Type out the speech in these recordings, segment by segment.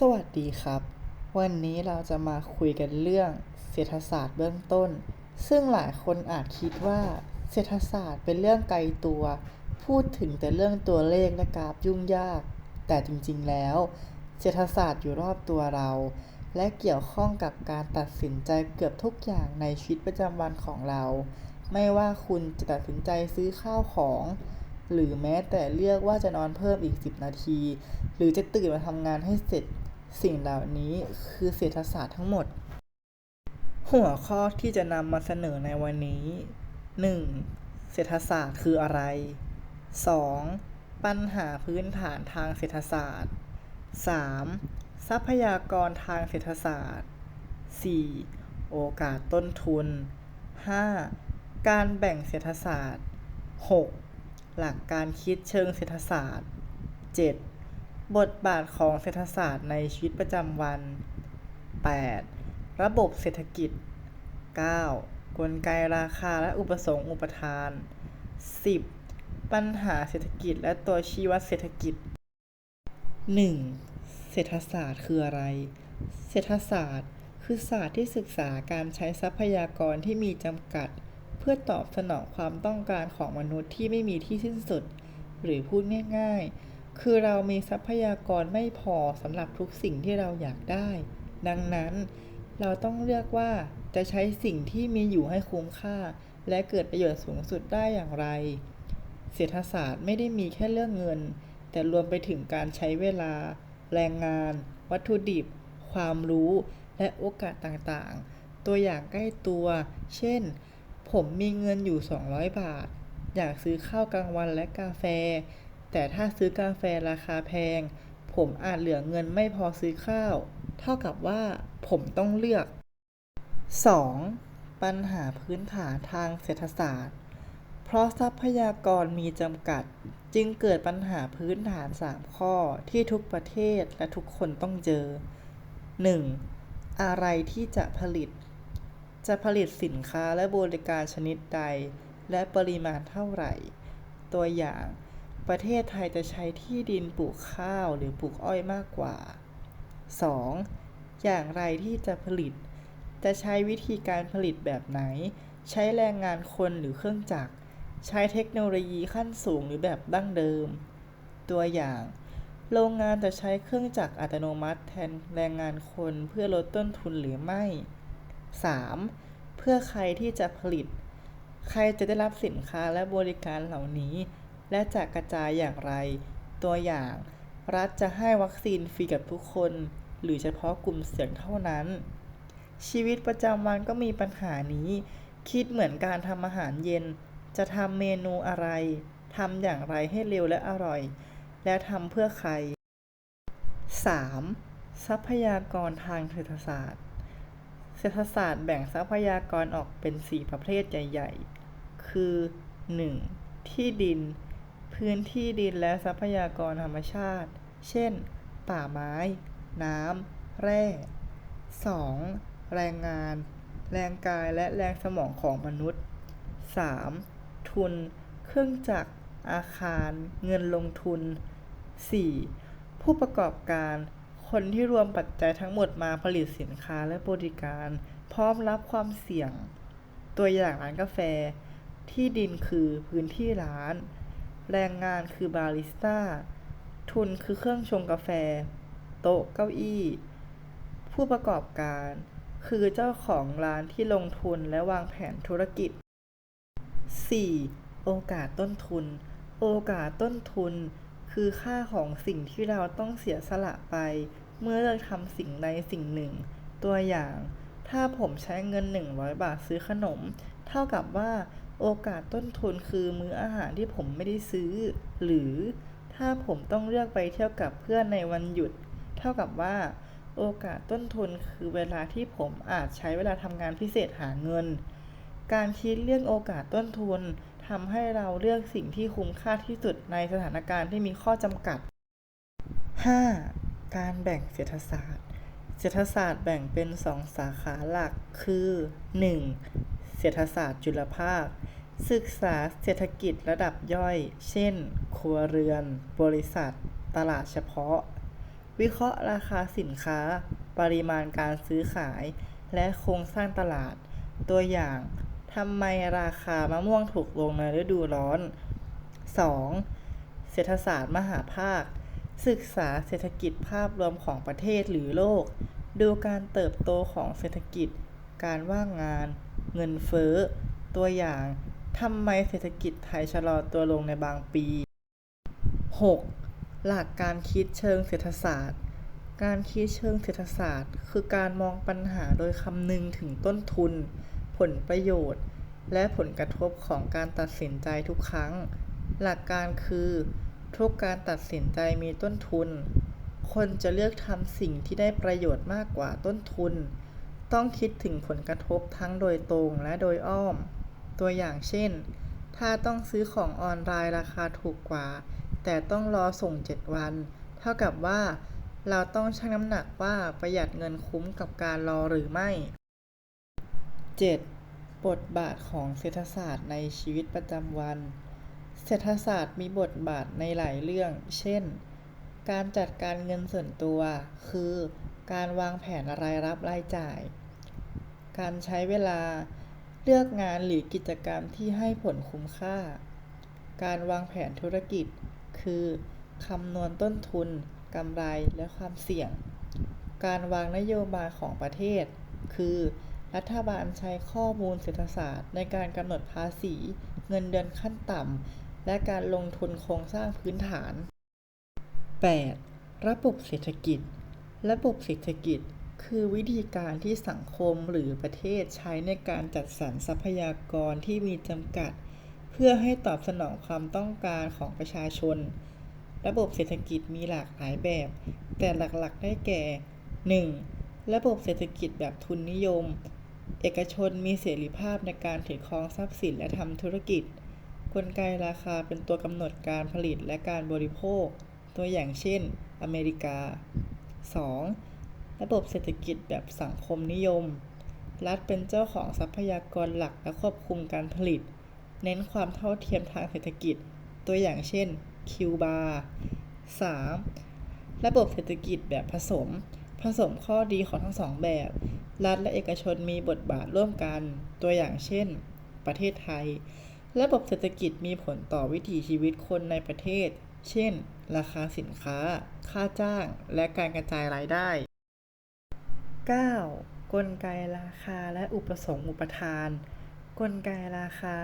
สวัสดีครับ วันนี้เราจะมาคุยกันเรื่องเศรษฐศาสตร์เบื้องต้น ซึ่งหลายคนอาจคิดว่าเศรษฐศาสตร์เป็นเรื่องไกลตัว พูดถึงแต่เรื่องตัวเลขและกราฟยุ่งยาก แต่จริงๆแล้ว เศรษฐศาสตร์อยู่รอบตัวเรา และเกี่ยวข้องกับการตัดสินใจเกือบทุกอย่างในชีวิตประจำวันของเรา ไม่ว่าคุณจะตัดสินใจซื้อข้าวของหรือแม้แต่เลือกว่าจะนอนเพิ่มอีก 10 นาที หรือจะตื่นมาทำงานให้เสร็จ สิ่งเหล่านี้คือเศรษฐศาสตร์ทั้งหมด หัวข้อที่จะนำมาเสนอในวันนี้ 1. เศรษฐศาสตร์คืออะไร 2. ปัญหาพื้นฐานทางเศรษฐศาสตร์ 3. ทรัพยากรทางเศรษฐศาสตร์ 4. โอกาสต้นทุน 5. การแบ่งเศรษฐศาสตร์ 6. หลักการคิดเชิงเศรษฐศาสตร์ 7. บทบาทของเศรษฐศาสตร์ในชีวิตประจำวัน 8. ระบบเศรษฐกิจ 9. กลไกราคาและอุปสงค์อุปทาน 10. ปัญหาเศรษฐกิจและตัวชี้วัดเศรษฐกิจ 1. เศรษฐศาสตร์คืออะไร เศรษฐศาสตร์ คือศาสตร์ที่ศึกษาการใช้ทรัพยากรที่มีจำกัด เพื่อตอบสนองความต้องการของมนุษย์ที่ไม่มีที่สิ้นสุด หรือพูดง่าย ๆ คือเรามีทรัพยากรไม่พอสำหรับทุกสิ่งที่เราอยากได้ ดังนั้นเราต้องเลือกว่าจะใช้สิ่งที่มีอยู่ให้คุ้มค่า และเกิดประโยชน์สูงสุดได้อย่างไร เศรษฐศาสตร์ไม่ได้มีแค่เรื่องเงิน แต่รวมไปถึงการใช้เวลา แรงงาน วัตถุดิบ ความรู้ และโอกาสต่างๆ ตัวอย่างใกล้ตัว เช่น ผมมีเงินอยู่ 200 บาท อยากซื้อข้าวกลางวันและกาแฟ แต่ถ้าซื้อกาแฟราคาแพง ผมอาจเหลือเงินไม่พอซื้อข้าว เท่ากับว่าผมต้องเลือก 2. ปัญหาพื้นฐานทางเศรษฐศาสตร์ เพราะทรัพยากรมีจำกัด จึงเกิดปัญหาพื้นฐาน 3 ข้อที่ทุกประเทศและทุกคนต้องเจอ 1. อะไรที่จะผลิต จะผลิตสินค้าและบริการชนิดใด และปริมาณเท่าไหร่ ตัวอย่าง ประเทศไทยจะใช้ที่ดินปลูกข้าวหรือปลูกอ้อยมากกว่า 2. อย่างไรที่จะผลิต จะใช้วิธีการผลิตแบบไหน ใช้แรงงานคนหรือเครื่องจักร ใช้เทคโนโลยีขั้นสูงหรือแบบดั้งเดิม ตัวอย่าง โรงงานจะใช้เครื่องจักรอัตโนมัติแทนแรงงานคนเพื่อลดต้นทุนหรือไม่ 3. เพื่อใครที่จะผลิต ใครจะได้รับสินค้าและบริการเหล่านี้ และจะกระจายอย่างไร ตัวอย่าง รัฐจะให้วัคซีนฟรีกับทุกคน หรือเฉพาะกลุ่มเสี่ยงเท่านั้น ชีวิตประจำวันก็มีปัญหานี้ คิดเหมือนการทำอาหารเย็น จะทำเมนูอะไรทำอย่างไรให้เร็วและอร่อย และทำเพื่อใคร 3. ทรัพยากรทางเศรษฐศาสตร์ เศรษฐศาสตร์แบ่งทรัพยากรออกเป็น 4 ประเภทใหญ่ ๆ คือ 1. ที่ดิน พื้นที่ดินและทรัพยากรธรรมชาติ เช่น ป่าไม้ น้ำ แร่ 2. แรงงาน แรงกายและแรงสมองของมนุษย์ 3. ทุน เครื่องจักร อาคาร เงินลงทุน 4. ผู้ประกอบการ คนที่รวมปัจจัยทั้งหมดมาผลิตสินค้าและบริการ พร้อมรับความเสี่ยง ตัวอย่างร้านกาแฟ ที่ดินคือพื้นที่ร้าน แรงงานคือบาริสต้า ทุนคือเครื่องชงกาแฟ โต๊ะเก้าอี้ ผู้ประกอบการ คือเจ้าของร้านที่ลงทุนและวางแผนธุรกิจ 4. โอกาสต้นทุน โอกาสต้นทุน คือค่าของสิ่งที่เราต้องเสียสละไป เมื่อเลือกทำสิ่งใดสิ่งหนึ่ง ตัวอย่าง ถ้าผมใช้เงิน 100 บาทซื้อขนม เท่ากับว่า โอกาสต้นทุนคือมื้ออาหารที่ผมไม่ได้ซื้อ หรือถ้าผมต้องเลือกไปเที่ยวกับเพื่อนในวันหยุด เท่ากับว่า โอกาสต้นทุนคือเวลาที่ผมอาจใช้เวลาทำงานพิเศษหาเงิน การคิดเรื่องโอกาสต้นทุนทำให้เราเลือกสิ่งที่คุ้มค่าที่สุดในสถานการณ์ที่มีข้อจำกัด 5. การแบ่งเศรษฐศาสตร์ เศรษฐศาสตร์แบ่งเป็นสองสาขาหลักคือ 1. เศรษฐศาสตร์จุลภาค ศึกษาเศรษฐกิจระดับย่อย เช่น ครัวเรือน บริษัท ตลาดเฉพาะ วิเคราะห์ราคาสินค้า ปริมาณการซื้อขาย และโครงสร้างตลาด ตัวอย่างทำไมราคามะม่วงถูกลงในฤดูร้อน 2. เศรษฐศาสตร์มหาภาค ศึกษาเศรษฐกิจภาพรวมของประเทศหรือโลก ดูการเติบโตของเศรษฐกิจ การว่างงาน เงินเฟ้อ ตัวอย่างทำไมเศรษฐกิจไทยชะลอตัวลงในบางปี 6. หลักการคิดเชิงเศรษฐศาสตร์ การคิดเชิงเศรษฐศาสตร์ คือการมองปัญหาโดยคำนึงถึงต้นทุน ผลประโยชน์ และผลกระทบของการตัดสินใจทุกครั้ง หลักการคือทุกการตัดสินใจมีต้นทุน คนจะเลือกทำสิ่งที่ได้ประโยชน์มากกว่าต้นทุน ต้องคิดถึงผลกระทบทั้งโดยตรงและโดยอ้อม ตัวอย่างเช่น ถ้าต้องซื้อของออนไลน์ราคาถูกกว่า แต่ต้องรอส่ง 7 วัน เท่ากับว่า เราต้องชั่งน้ำหนักว่าประหยัดเงินคุ้มกับการรอหรือไม่ 7. บทบาทของเศรษฐศาสตร์ในชีวิตประจำวัน เศรษฐศาสตร์มีบทบาทในหลายเรื่อง เช่น การจัดการเงินส่วนตัว คือการวางแผนรายรับรายจ่าย การใช้เวลา เลือกงานหรือกิจกรรมที่ให้ผลคุ้มค่า การวางแผนธุรกิจ คือคำนวณต้นทุนกำไรและความเสี่ยง การวางนโยบายของประเทศ คือ รัฐบาลใช้ข้อมูลเศรษฐศาสตร์ ในการกำหนดภาษี เงินเดือนขั้นต่ำ และการลงทุนโครงสร้างพื้นฐาน 8. ระบบเศรษฐกิจ ระบบเศรษฐกิจ คือวิธีการที่สังคมหรือประเทศใช้ในการจัดสรรทรัพยากรที่มีจำกัด เพื่อให้ตอบสนองความต้องการของประชาชน ระบบเศรษฐกิจมีหลากหลายแบบ แต่หลักๆได้แก่ 1. ระบบเศรษฐกิจแบบทุนนิยม เอกชนมีเสรีภาพในการถือครองทรัพย์สินและทำธุรกิจ กลไกราคาเป็นตัวกำหนดการผลิตและการบริโภค ตัวอย่างเช่น อเมริกา 2. ระบบเศรษฐกิจแบบสังคมนิยม รัฐเป็นเจ้าของทรัพยากรหลักและควบคุมการผลิต เน้นความเท่าเทียมทางเศรษฐกิจ ตัวอย่างเช่น คิวบา 3. ระบบเศรษฐกิจแบบผสม ผสมข้อดีของทั้งสองแบบ รัฐและเอกชนมีบทบาทร่วมกัน ตัวอย่างเช่น ประเทศไทย ระบบเศรษฐกิจมีผลต่อวิถีชีวิตคนในประเทศ เช่น ราคาสินค้า ค่าจ้าง และการกระจายรายได้ 9. กลไกราคาและอุปสงค์อุปทาน กลไกราคา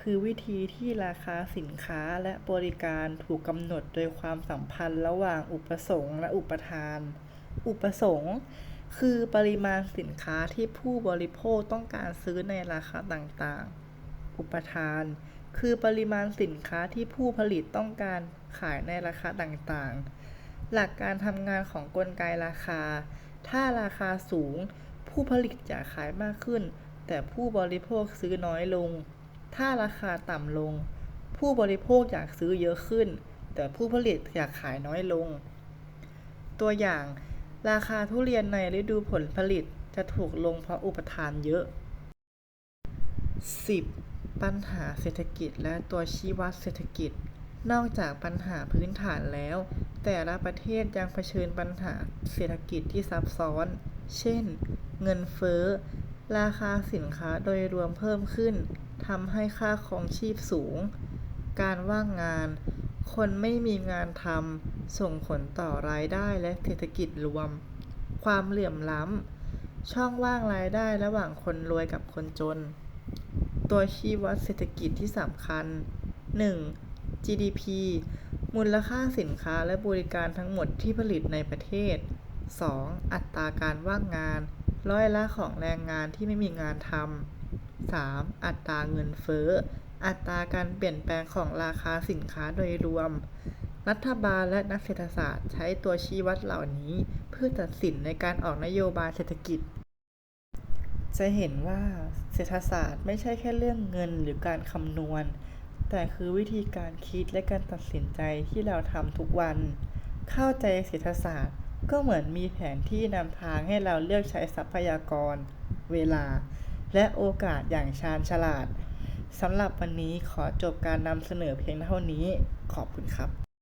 คือวิธีที่ราคาสินค้าและบริการถูกกำหนดโดยความสัมพันธ์ระหว่างอุปสงค์และอุปทาน อุปสงค์ คือปริมาณสินค้าที่ผู้บริโภคต้องการซื้อในราคาต่างๆ อุปทาน คือปริมาณสินค้าที่ผู้ผลิตต้องการขายในราคาต่างๆ หลักการทำงานของกลไกราคา ถ้าราคาสูง ผู้ผลิตอยากขายมากขึ้น แต่ผู้บริโภคซื้อน้อยลง ถ้าราคาต่ำลง ผู้บริโภคอยากซื้อเยอะขึ้น แต่ผู้ผลิตอยากขายน้อยลง ตัวอย่าง ราคาทุเรียนในฤดูผลผลิตจะถูกลงเพราะอุปทานเยอะ 10. ปัญหาเศรษฐกิจและตัวชี้วัดเศรษฐกิจ นอกจากปัญหาพื้นฐานแล้ว แต่ละประเทศยังเผชิญปัญหาเศรษฐกิจที่ซับซ้อน เช่น เงินเฟ้อ ราคาสินค้าโดยรวมเพิ่มขึ้นทำให้ค่าครองชีพสูง การว่างงาน คนไม่มีงานทำส่งผลต่อรายได้และเศรษฐกิจรวม ความเหลื่อมล้ำ ช่องว่างรายได้ระหว่างคนรวยกับคนจน ตัวชี้วัดเศรษฐกิจที่สำคัญ 1. GDP มูลค่าสินค้าและบริการทั้งหมดที่ผลิตในประเทศ 2. อัตราการว่างงาน ร้อยละของแรงงานที่ไม่มีงานทำ 3. อัตราเงินเฟ้อ อัตราการเปลี่ยนแปลงของราคาสินค้าโดยรวม รัฐบาลและนักเศรษฐศาสตร์ใช้ตัวชี้วัดเหล่านี้ เพื่อตัดสินในการออกนโยบายเศรษฐกิจ จะเห็นว่าเศรษฐศาสตร์ไม่ใช่แค่เรื่องเงินหรือการคำนวณ แต่คือวิธีการคิดและการตัดสินใจที่เราทำทุกวัน เข้าใจเศรษฐศาสตร์ ก็เหมือนมีแผนที่นำทางให้เราเลือกใช้ทรัพยากร เวลา และโอกาสอย่างชาญฉลาดสำหรับวันนี้ขอจบการนำเสนอเพียงเท่านี้ ขอบคุณครับ